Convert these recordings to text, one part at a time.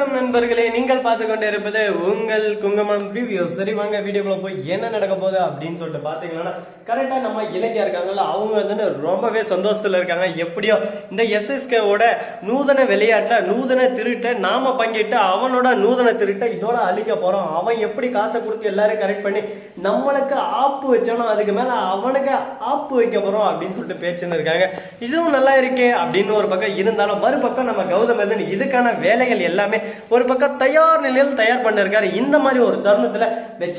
வணக்கம் நண்பர்களே நீங்கள் பார்த்து இருப்பது உங்கள் குங்குமம் ரிவ்யூ சரி வாங்க வீடியோக்குள்ள போய் என்ன நடக்க போகுது அப்படின்னு சொல்லிட்டு பார்த்தீங்கன்னா கரெக்டாக நம்ம இலக்கியா இருக்காங்கல்ல அவங்க வந்து ரொம்பவே சந்தோஷத்தில் இருக்காங்க. எப்படியோ இந்த எஸ்எஸ்கேவோட நூதன விளையாட்டில் நூதன திருட்டை நாம பங்கிட்டு அவனோட நூதன திருட்டை இதோட அழிக்க போகிறோம் அவன் எப்படி காசை கொடுத்து எல்லாரும் கரெக்ட் பண்ணி நம்மளுக்கு ஆப்பு வச்சானோ அதுக்கு மேலே அவனுக்கு ஆப்பு வைக்க போகிறோம் அப்படின்னு சொல்லிட்டு பேச்சுன்னு இருக்காங்க. இதுவும் நல்லா இருக்கே அப்படின்னு ஒரு பக்கம் இருந்தாலும் மறுபக்கம் நம்ம கௌதம் மேதன் இதுக்கான வேலைகள் எல்லாமே ஒரு பக்கம் தயார் நிலையில் தயார் பண்ணிருக்காரு. இந்த மாதிரி ஒரு தருணத்துல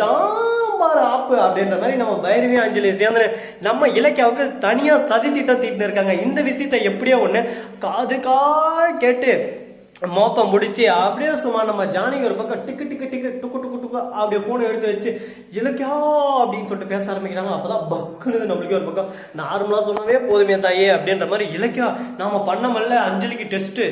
சாம்பார் ஆப்பு அப்படின்ற மாதிரி நம்ம பைரவி அஞ்சலி சேர்ந்து நம்ம இலக்கியாவுக்கு தனியா சதி திட்டம் தீட்டின்னு இருக்காங்க. இந்த விஷயத்தை எப்படியோ ஒண்ணு காது கா கேட்டு மோப்பம் முடிச்சு அப்படியே சும்மா நம்ம ஜானகி ஒரு பக்கம் டிக்கு டிக்கு டிக்கு டுக்கு டுக்கு டுக்கு அப்படியே போனை எடுத்து வச்சு இலக்கியா அப்படின்னு சொல்லிட்டு பேச ஆரம்பிக்கிறாங்க. அப்பதான் பக்குன்னு நம்மளுக்கு ஒரு பக்கம். நார்மலா சொன்னாவே போதுமே தாயே அப்படின்ற மாதிரி இலக்கியா நாம பண்ணமல்ல. அஞ்சலிக்கு டெஸ்ட்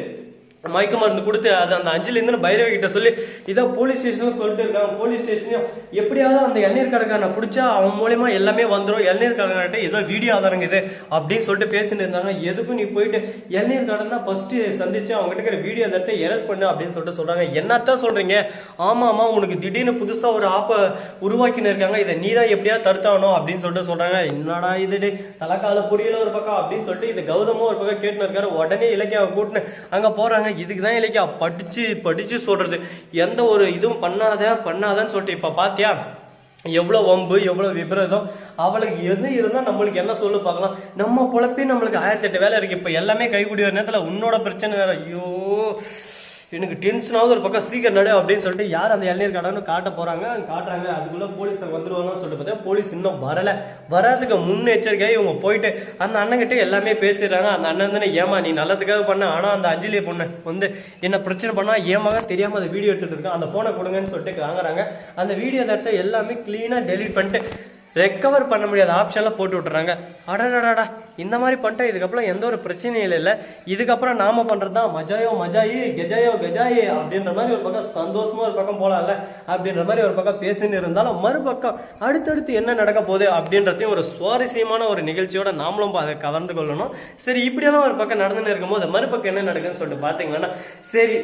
மயக்க மருந்து கொடுத்து அது அந்த அஞ்சலி இருந்து பைரவி கிட்ட சொல்லி இதை போலீஸ் ஸ்டேஷனும் சொல்லிட்டு இருக்காங்க போலீஸ் ஸ்டேஷனையும் எப்படியாவது அந்த இளநீர் கடைக்காரனை பிடிச்சா அவன் மூலயமா எல்லாமே வந்துடும் இளநீர் கடைக்காரன்ட்ட ஏதோ வீடியோ ஆதாரங்க இது அப்படின்னு சொல்லிட்டு பேசிட்டு இருந்தாங்க. எதுக்கும் நீ போயிட்டு இளநீர் கடைனா ஃபர்ஸ்ட் சந்திச்சு அவங்க கிட்ட இருக்கிற வீடியோ தட்டை எரஸ் பண்ணு அப்படின்னு சொல்லிட்டு சொல்றாங்க. என்னத்தான் சொல்றீங்க? ஆமா ஆமா உனக்கு திடீர்னு புதுசா ஒரு ஆப்பை உருவாக்கின்னு இருக்காங்க. இதை நீ தான் எப்படியா தடுத்தாகணும் அப்படின்னு சொல்லிட்டு சொல்றாங்க. என்னடா இது டேய், தலைக்கால புரியல ஒரு பக்கம் அப்படின்னு சொல்லிட்டு இது கௌதமும் ஒரு பக்கம் கேட்டுன்னு இருக்காரு. உடனே இலக்கியாவை கூட்டின்னு அங்க இதுக்கு தான் இலக்கியா படிச்சு படிச்சு சொல்றது. எந்த ஒரு இதுவும் பண்ணாத பண்ணாதன்னு சொல்லிட்டு இப்ப பாத்தியா? எவ்வளோ வம்பு எவ்வளோ விபரீதம். அவளுக்கு எது இருந்தால் நம்மளுக்கு என்ன சொல்லு பார்க்கலாம். நம்ம பொழப்பே நம்மளுக்கு ஆயிரத்தி எட்டு வேலை இருக்கு. இப்போ எல்லாமே கைகூடி வர நேரத்தில் உன்னோட பிரச்சனை வேற. ஐயோ. எனக்கு டென்ஷனாவது ஒரு பக்கம் சீக்கிரம் நடு அப்படின்னு சொல்லிட்டு யார் அந்த இளநீர் கடைன்னு காட்ட போறாங்க? காட்டுறாங்க. அதுக்குள்ள போலீஸ் வந்துருவாங்கன்னு சொல்லிட்டு பார்த்தா போலீஸ் இன்னும் வரல. வராதுக்கு முன்னெச்சரிக்கையாக இவங்க போயிட்டு அந்த அண்ணன் கிட்ட எல்லாமே பேசிடுறாங்க. அந்த அண்ணன் தானே ஏமா நீ நல்லதுக்காக பண்ண. ஆனா அந்த அஞ்சலி பொண்ணு வந்து என்ன பிரச்சனை பண்ணா ஏமாக தெரியாம அந்த வீடியோ எடுத்துட்டு இருக்கான் அந்த போனை கொடுங்கன்னு சொல்லிட்டு வாங்குறாங்க. அந்த வீடியோ தட்டை எல்லாமே கிளீனா டெலீட் பண்ணிட்டு ரெக்கவர் பண்ண முடியாத ஆப்ஷன்லாம் போட்டு விட்டுறாங்க. அடடாடாடா இந்த மாதிரி பண்ணிட்டா இதுக்கப்புறம் எந்த ஒரு பிரச்சனையும் இல்லை. இதுக்கப்புறம் நாம பண்றது தான் மஜாயோ மஜாயி கெஜாயோ கெஜாயி அப்படின்ற மாதிரி ஒரு பக்கம் சந்தோஷமா ஒரு பக்கம் போலாம்ல அப்படின்ற மாதிரி ஒரு பக்கம் பேசின்னு இருந்தாலும் மறுபக்கம் அடுத்தடுத்து என்ன நடக்க போகுது அப்படின்றதையும் ஒரு சுவாரஸ்யமான ஒரு நிகழ்ச்சியோட நாமளும் அதை கவர்ந்து கொள்ளணும். சரி இப்படியெல்லாம் ஒரு பக்கம் நடந்துன்னு இருக்கும்போது மறுபக்கம் என்ன நடக்குதுன்னு சொல்லிட்டு பாத்தீங்கன்னா சரி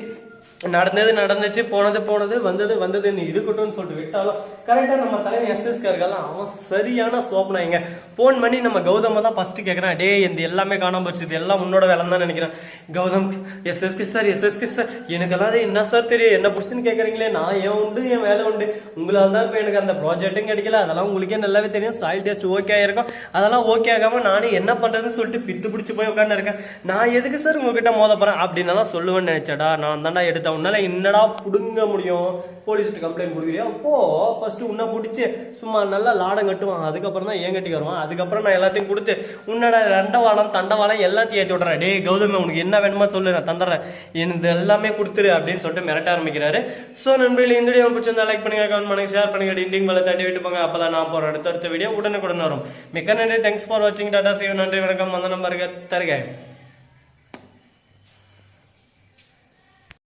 நடந்தது நடந்துச்சு போனது போனது வந்தது வந்ததுன்னு இருக்கட்டும்னு சொல்லிட்டு விட்டாலும் கரெக்டாக நம்ம தலைமை எஸ்எஸ்கே இருக்கலாம் அவன் சரியான சோப்பனாங்க போன் பண்ணி நம்ம கௌதம தான் ஃபர்ஸ்ட் கேட்குறான் டே இந்த எல்லாமே காணாம போச்சு இது எல்லாம் உன்னோட வேலை தான் நினைக்கிறேன். Gautham SSK sir SSK sir எனக்கெல்லாம் அது என்ன சார் தெரியும்? என்ன பிடிச்சுன்னு கேட்குறீங்களே நான் ஏன் உண்டு என் வேலை உண்டு? உங்களால் தான் இப்போ எனக்கு அந்த ப்ராஜெக்ட்டும் கிடைக்கல. அதெல்லாம் உங்களுக்கே நல்லாவே தெரியும். சாயில் டெஸ்ட் ஓகே ஆகிருக்கும் அதெல்லாம் ஓகே ஆகாம நானே என்ன பண்ணுறதுன்னு சொல்லிட்டு பித்து பிடிச்சி போய் உட்காந்து இருக்கேன் நான் எதுக்கு சார் உங்ககிட்ட மோத போறேன்? அப்படின்னு சொல்லுவேன்னு நினைச்சடா நான் தான்டா எடுத்தேன் உன்னால என்னடா பிடுங்க முடியும்? போலீஸ்ட்டு கம்ப்ளைண்ட் கொடுக்குறியா? அப்போ ஃபர்ஸ்ட் உன்னை பிடிச்சி சும்மா நல்லா லாடம் கட்டுவான். அதுக்கப்புறம் தான் ஏன் கட்டி வருவான். அதுக்கப்புறம் நான் எல்லாத்தையும் கொடுத்து உன்னோட ரெண்டவாளம் தண்டவாளம் எல்லாத்தையும் ஏற்றி விட்றேன் டே கௌதமி உனக்கு என்ன வேணுமோ சொல்லு நான் தந்துடுறேன். எனக்கு எல்லாமே கொடுத்துரு அப்படின்னு சொல்லிட்டு மிரட்ட ஆரம்பிக்கிறாரு. ஸோ நண்பர்கள் இந்த வீடியோ பிடிச்சிருந்தா லைக் பண்ணுங்க கமெண்ட் பண்ணுங்க ஷேர் பண்ணுங்க டிண்டிங் மேலே தட்டி விட்டு போங்க. அப்பதான் நான் போகிற அடுத்த அடுத்த வீடியோ உடனுக்குடன் வரும். மிக்க நன்றி. தேங்க்ஸ் ஃபார் வாட்சிங் டாடா சேவ் நன்றி வணக்கம். வந்த நம்பருக்கு தருகேன்